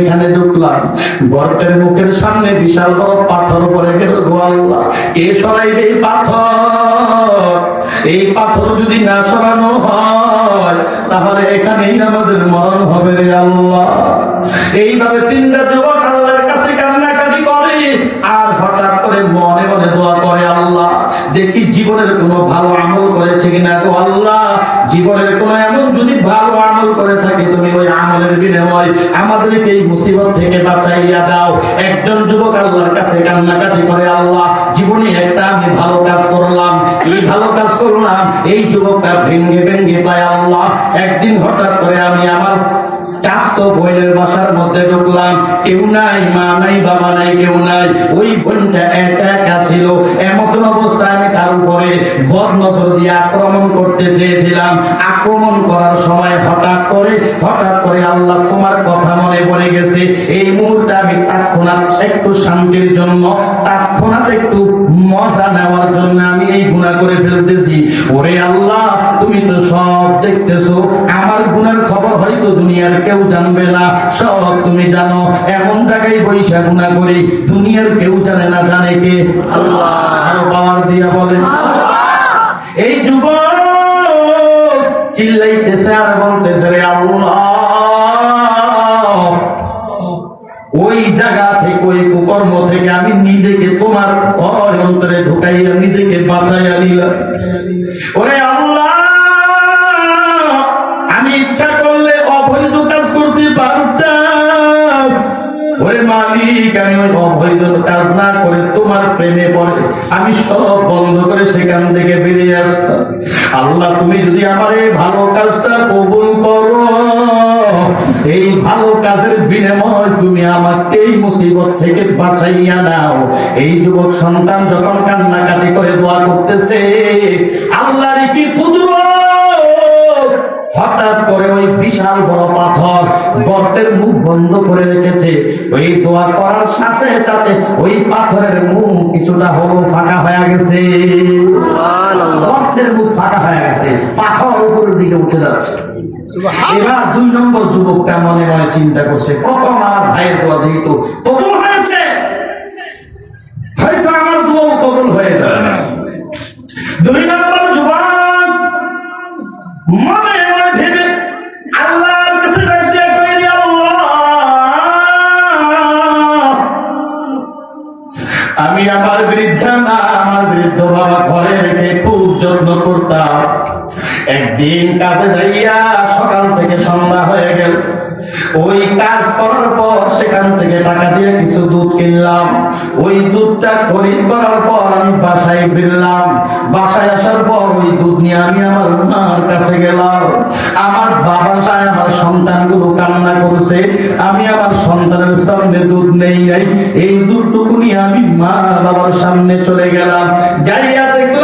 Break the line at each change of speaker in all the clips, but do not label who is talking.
এখানে ঢুকলাম। গর্তের মুখের সামনে বিশাল বড় পাথর গেল গো আল্লাহ। কে সরাইবে এই পাথর? এই পাথর যদি না সরানো হয়, তাহলে এখানেই আমাদের মরণ হবে রে আল্লাহ। এইভাবে তিনটা যুবক আল্লাহর কাছে কান্নাকাটি করে, আর হঠাৎ করে মনে মনে দোয়া করে দেখি জীবনের কোনো ভালো আমল করেছে কিনা গো আল্লাহ? জীবনের কোনো এমন যদি ভালো আমল করে থাকে তুমি ওই আমলের বিনিময় আমাদেরকে এই মুসিবত থেকে বাঁচাইয়া দাও। একজন যুবক আল্লাহর কাছে কান্নাকাটি করে, আল্লাহ, জীবনে একটা আমি ভালো কাজ করলাম। এই ভালো কাজ করলাম? এই যুবকটা ভেঙ্গে ভেঙ্গে পায়, আল্লাহ, একদিন হঠাৎ করে আমি আমার চাস্ত বইয়ের বাসার মধ্যে ঢুকলাম। কেউ নাই, মা নাই, বাবা নাই, কেউ নাই। ওই বোনটা একা একা ছিল। নজর দিয়ে আক্রমণ করতে চেয়েছিলাম। আক্রমণ করার সময় হঠাৎ করে হঠাৎ করে আল্লাহ তোমার কথা মনে পড়ে গেছে। এই মুহূর্তে আমি তৎক্ষণাৎ একটু শান্তির জন্য, তৎক্ষণাৎ একটু মজা নেওয়ার জন্য আমি এই গুণা করে ফেলতেছি। ওরে আল্লাহ, তুমি তো সব দেখতেছো। আমার গুণার খবর হয়তো দুনিয়ার কেউ জানবে না। সব তুমি জানো। এমন জায়গায় বৈশা গুণা করি, দুনিয়ার কেউ জানে না, জানে কে? আল্লাহ। কুকর্ম থেকে আমি নিজেকে তোমার অন্তরে ঢুকাইয়া, নিজেকে বাঁচাইয়া নিলাম। ওরে আল্লাহ, আমি ইচ্ছা করলে অবৈধ কাজ করতে পারতাম। ওরে মালিক, আমি ওই অবৈধ কাজ না করে তোমার প্রেমে পড়ে, আমি সব বন্ধ করে সেখান থেকে বেরিয়ে আসতাম। আল্লাহ, তুমি যদি আমার এই ভালো কাজটা কবুল করো, এই ভালো কাজের বিনিময় তুমি আমাকে মুসিবত থেকে বাঁচাইয়া নাও। এই যুবক সন্তান যখন কান্নাকাটি করে দোয়া করতেছে আল্লাহর কি কুদরত? হঠাৎ করে ওই বিশাল বড় পাথর গর্তের মুখ বন্ধ করে রেখেছে। ওই দোয়া করার সাথে সাথে ওই পাথরের মুখ কিছুটা হলো ফাঁকা হয়ে গেছে। গর্তের মুখ ফাঁকা হয়ে গেছে। পাথর উপরের দিকে উঠে যাচ্ছে। এবার দুই নম্বর যুবকটা মনে মনে চিন্তা করছে? কত আমার ভাইয়ের দোয়া যেহেতু হয়েছে? হয়তো আমার দোয়াও হয়ে যাবে দুই নম্বর যুবক মনে মনে ভেবে আল্লাহর কাছে ডাক দিয়ে কইলি, আল্লাহ আমি আমার বৃদ্ধা মা আমার করতাম একদিন কাজে যাইয়া সকাল থেকে সন্ধ্যা হয়ে গেল। ওই কাজ করার পর সেখান থেকে টাকা দিয়ে কিছু দুধ কিনলাম। ওই দুধটা খরিদ করার পর আমি বাসায় ফিরলাম। বাসায় আসার পর ওই দুধ নিয়ে আমি আমার মার কাছে গেলাম। আমার বাবা আমার সন্তানগুলো কান্না করছে। আমি আমার সন্তানের সামনে দুধ নেই নাই। এই দুধটুকু নিয়ে আমি মা বাবার সামনে চলে গেলাম। যাইয়া দেখলাম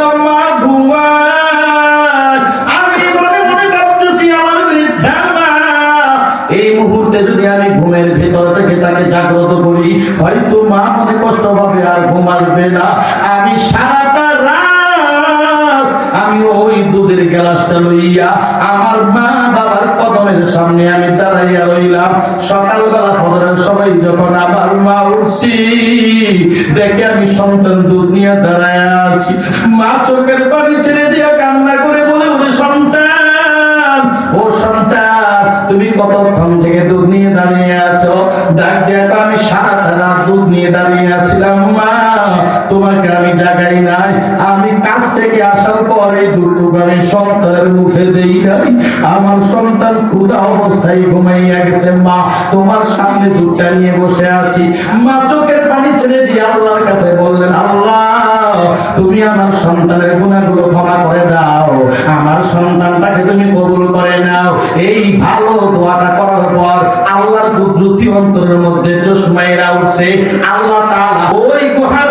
এই মুহূর্তে যদি আমি ঘুমের ভেতর থেকে তাকে জাগ্রত করি, হয়তো মা মনে কষ্ট পাবে আর ঘুম আসবে না। আমি সারাটা রাত আমি ওই দুধের গ্লাসটা লইয়া আমার মা বাবার কদমের সামনে আমি দাঁড়াইয়া রইলাম। সকালবেলা ফজরের সবাই যখন আমার মা উঠছি, দেখে আমি সন্তান দুধ নিয়ে দাঁড়ায় আছি। মা চোখের পানি ছেড়ে দিয়া কান্না করে আমি সারাটা রাত দুধ নিয়ে দাঁড়িয়ে আছিলাম, মা, তোমাকে আমি জাগাই নাই। আমি কাজ থেকে আসার পরে দুটুকু আমি সন্তানের মুখে দেই নাই। আমার সন্তান ক্ষুধা অবস্থায় ঘুমাইয়া গেছে, মা, তোমার সামনে দুধটা নিয়ে বসে আছি। মা, চোখের পানি ছেড়ে দিয়ে আল্লাহর কাছে বললেন, আল্লাহ, তুমি আমার সন্তানের গুণাগুলো ক্ষমা করে দাও। আমার সন্তানটাকে তুমি কবুল করে নাও। এই ভালো দোয়াটা করার পর আল্লাহর কুদরতি অন্তরের মধ্যে চশমাইরা উঠছে, আল্লাহ তাআলা ওই গুহার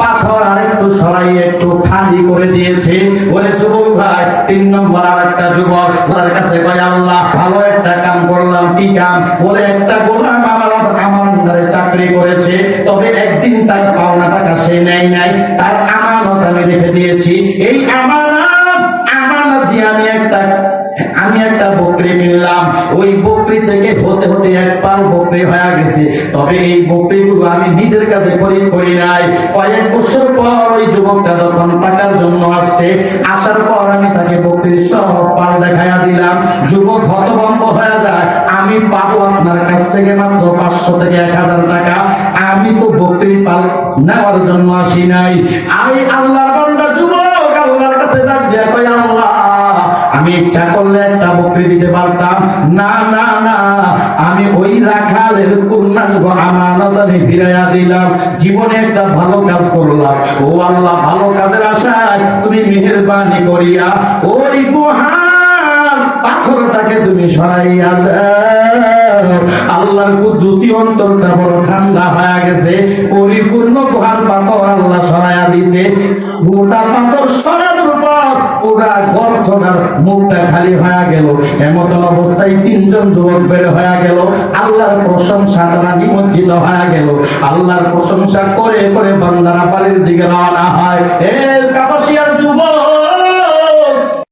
পাথর আরেকটু সরাই একটু খালি করে দিয়েছে। ওরে যুবক ভাই, তিন নম্বর আর একটা যুবক তার কাছে কয় আল্লাহ, ভালো একটা কাম করলাম, কি কাম? বলে, একটা গোলাম আমার আমার আন্ডারে চাকরি করেছে, তবে একদিন তার পাওনা টাকা সে নেয় নাই, তার আমানত আমি রেখে দিয়েছি। এই আমানত আমি একটা বকরি কিনলাম। ওই বকরি থেকে হতে হতে এক পাল বকরি হয়ে গেছে। তবে এই বকরিগুলো আমি নিজের কাছে খরিদ করি নাই। কয়েক বছর পর ওই যুবকটা যখন টাকার জন্য আসছে, আসার পর আমি তাকে বকরির সব পাল দেখাইয়া দিলাম। যুবক হতভম্ব হয়ে যায়। আমি পাবো আপনার কাছ থেকে মাত্র পাঁচশো থেকে এক হাজার টাকা। আমি তো বকরির পাল নেওয়ার জন্য আসি নাই। আমি আল্লাহর বান্দা, যুবক, আল্লাহর কাছে ডাক দিয়া আল্লাহ আমি ইচ্ছা করলে একটা বকরি দিতে পারতাম। না না না, আমি ওই রাখালের পূর্ণাঙ্গ আমানত আমি ফিরাইয়া দিলাম। জীবনে একটা ভালো কাজ করলাম। ও আল্লাহ, ভালো কাজের আশায় তুমি মেহেরবানি করিয়া ওই গুহার পাথরটাকে তুমি সরাইয়া দাও। আল্লাহর কুদরতি অন্তরটা বড় ঠান্ডা হয়ে গেছে। গর্থটার মুখটা খালি হয়ে গেল। এমতন অবস্থায় তিনজন যুবক বের হয়ে গেল। আল্লাহর প্রশংসা তারা নিমজ্জিত হয়ে গেল। আল্লাহর প্রশংসা করে করে বান্দারা পালির দিকে রওনা হয়। এর